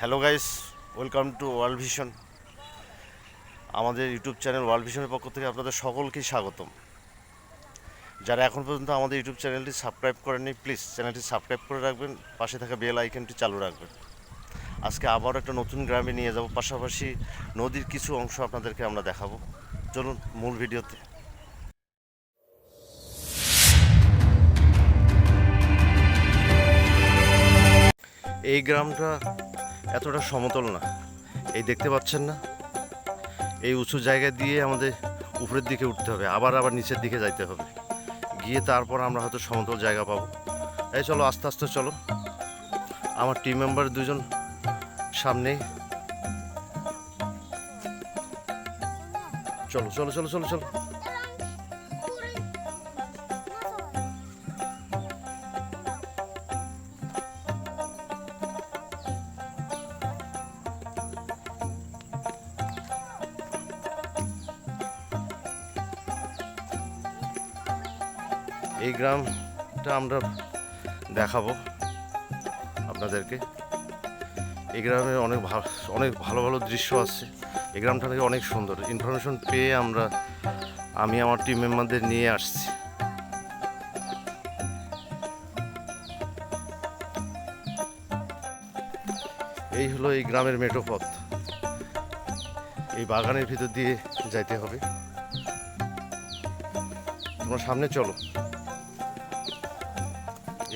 Hello guys, welcome to World Vision. আমাদের YouTube channel world ভিশনের পক্ষ থেকে আপনাদের সকলকেই স্বাগতম। যারা এখন পর্যন্ত আমাদের ইউটিউব চ্যানেলটি সাবস্ক্রাইব করেননি, প্লিজ চ্যানেলটি সাবস্ক্রাইব করে রাখবেন, পাশে থাকা বেল আইকনটি চালু রাখবেন। আজকে আবার একটা নতুন গ্রামে নিয়ে যাব, পাশাপাশি নদীর কিছু অংশ আপনাদেরকে আমরা দেখাবো। চলুন মূল ভিডিওতে। এই গ্রামটা এতটা সমতল না। এই দেখতে পাচ্ছেন না? এই উঁচু জায়গা দিয়ে আমাদের উপরের দিকে উঠতে হবে, আবার আবার নিচের দিকে যাইতে হবে। গিয়ে তারপর আমরা হয়তো সমতল জায়গা পাবো। এই চলো, আস্তে আস্তে চলো। আমার টিম মেম্বার দুজন সামনেই চলো চলো চলো চলো চলো। এই গ্রামটা আমরা দেখাবো আপনাদেরকে। এই গ্রামে অনেক অনেক ভালো ভালো দৃশ্য আছে। এই গ্রামটা নাকি অনেক সুন্দর। ইনফরমেশন পেয়ে আমরা, আমি আমার টিম মেম্বারদের নিয়ে আসছি। এই হলো এই গ্রামের মেঠো পথ। এই বাগানের ভিতর দিয়ে যাইতে হবে। তোমরা সামনে চলো।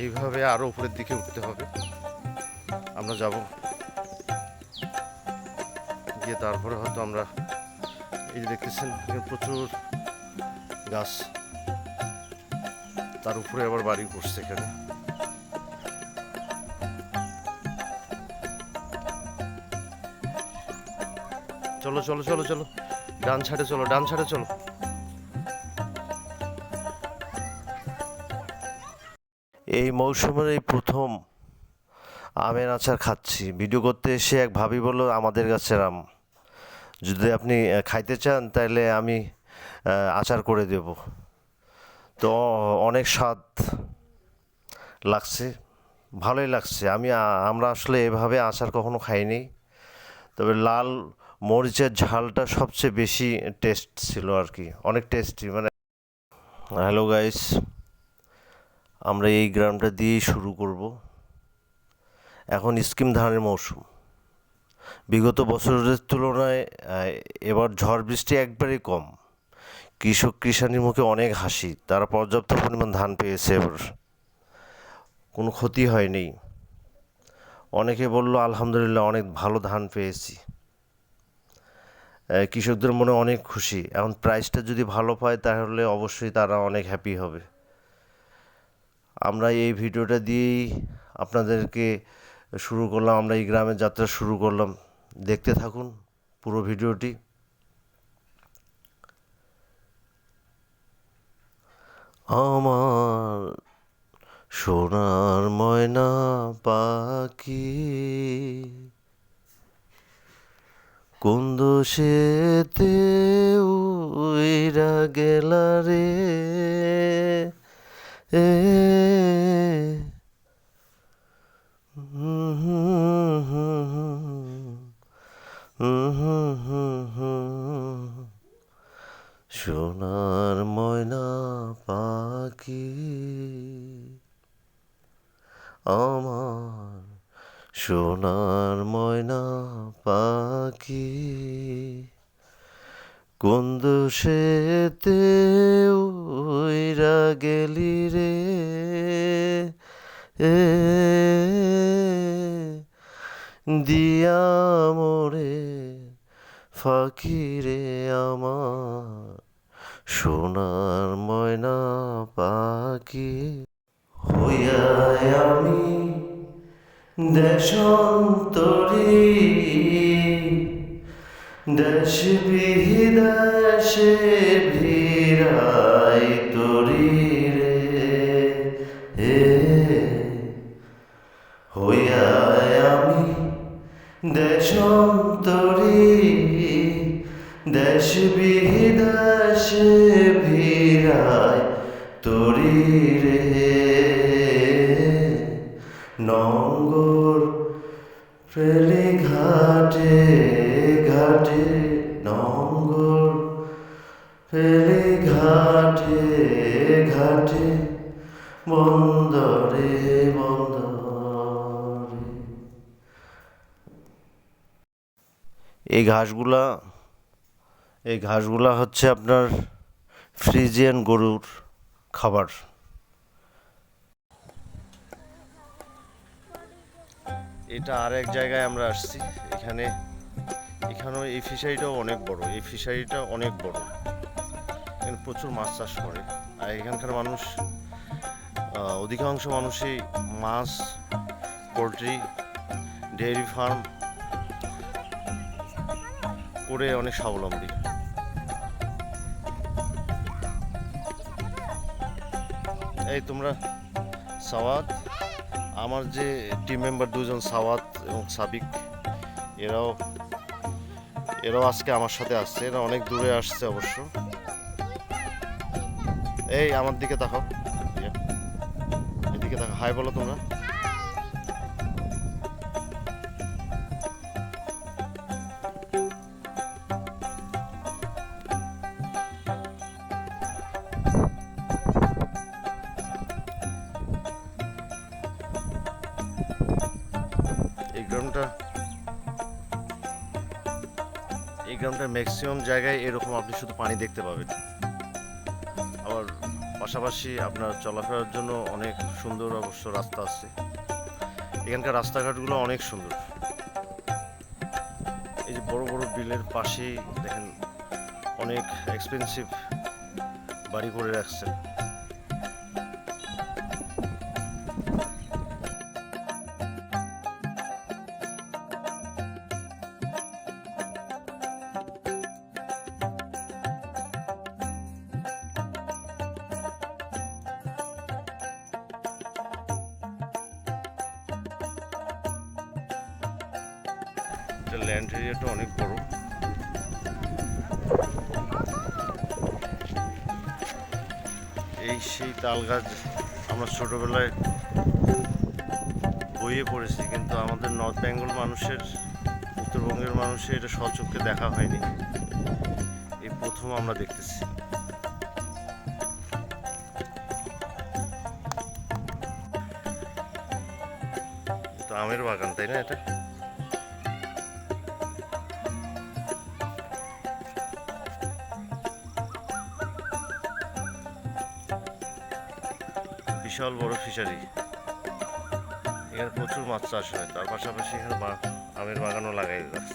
এইভাবে আরও উপরের দিকে উঠতে হবে। আমরা যাব। গিয়ে তারপরে হয়তো আমরা এই যে দেখতেছেন প্রচুর গাছ। তার উপরে আবার বাড়ি করছে এখানে। চলো চলো চলো চলো। ডান ছাড়ে চলো, ডান ছাড়ে চলো। এই মৌসুমের এই প্রথম আমের আচার খাচ্ছি। ভিডিও করতে এসে এক ভাবি বলল, আমাদের গাছের আম, যদি আপনি খাইতে চান তাহলে আমি আচার করে দেব। তো অনেক স্বাদ লাগছে, ভালোই লাগছে। আমি আমরা আসলে এভাবে আচার কখনো খাইনি, তবে লাল মরিচের ঝালটা সবচেয়ে বেশি টেস্ট ছিল আর কি, অনেক টেস্টি মানে। হ্যালো গাইস আমরা এই গ্রামটা দিয়েই শুরু করব। এখন স্কিম ধানের মৌসুম। বিগত বছরের তুলনায় এবার ঝড় বৃষ্টি একবারে কম। কৃষক কৃষানির মুখে অনেক হাসি। তারা পর্যাপ্ত পরিমাণ ধান পেয়েছে এবার। কোনো ক্ষতি হয়নি। অনেকে বলল, আলহামদুলিল্লাহ, অনেক ভালো ধান পেয়েছি। কৃষকদের মনে অনেক খুশি। এখন প্রাইসটা যদি ভালো পায়, তাহলে অবশ্যই তারা অনেক হ্যাপি হবে। আমরা এই ভিডিওটা দিয়েই আপনাদেরকে শুরু করলাম, আমরা এই গ্রামের যাত্রা শুরু করলাম। দেখতে থাকুন পুরো ভিডিওটি। আমার সোনার ময়না পাখি কোন দোষেতে উইরা গেলা রে? সোনার ময়না পাখি আমার সোনার ময়না পাখি কোন দোষেতে উইরা গেলি রে? এ, দিয়া মোরে, ফাঁকি রে আমার, সোনার ময়না পাখি। হইয়া আমি দেশন্তরী। দেশ বিদেশে ভিড়াই তরি রে। হে হইয়া আমি দেশন্তরী। দেশ বিদেশে ভিড়াই তরি রে। নঙ্গর ফেলে ঘাটে ঘাটে নঙ্গর ফেলে ঘাটে ঘাটে বন্দরে বন্দরে। এই ঘাসগুলা এই ঘাসগুলা হচ্ছে আপনার ফ্রিজিয়ান গরুর খাবার। এটা আর এক জায়গায় আমরা আসছি। এখানে, এখানেও এই ফিশারিটাও অনেক বড়, এই ফিশারিটা অনেক বড়। এখানে প্রচুর মাছ চাষ করে। আর এখানকার মানুষ অধিকাংশ মানুষই মাছ, পোলট্রি, ডেয়ারি ফার্ম করে অনেক স্বাবলম্বী। এই তোমরা সাওয়াত আমার যে টিম মেম্বার দুজন সাওয়াত এবং সাবিক, এরাও এরাও আজকে আমার সাথে আসছে। এরা অনেক দূরে আসছে অবশ্য। এই আমার দিকে দেখো এদিকে দেখো হাই বলো তোমরা। গ্রামটা। এই গ্রামটার ম্যাক্সিমাম জায়গায় এরকম আপনি শুধু পানি দেখতে পাবেন। আবার পাশাপাশি আপনার চলাফেরার জন্য অনেক সুন্দর অবশ্য রাস্তা আছে। এখানকার রাস্তাঘাটগুলো অনেক সুন্দর। এই যে বড় বড় বিলের পাশেই দেখেন, অনেক এক্সপেন্সিভ বাড়ি করে রাখছে এটা ল্যান্ড এরিয়াটা অনেক বড়। এই সেই তাল গাছ আমরা ছোটবেলায় বইয়ে পড়েছি, কিন্তু আমাদের নর্থ বেঙ্গল মানুষের, উত্তরবঙ্গের মানুষের এটা সচক্ষে দেখা হয়নি। এই প্রথম আমরা দেখতেছি। তো আমের বাগান, তাই না এটা? বিশাল বড় ফিশারি এখানে প্রচুর মাছ চাষ হয়। তার পাশাপাশি এখানে আমের বাগানও লাগাই আছে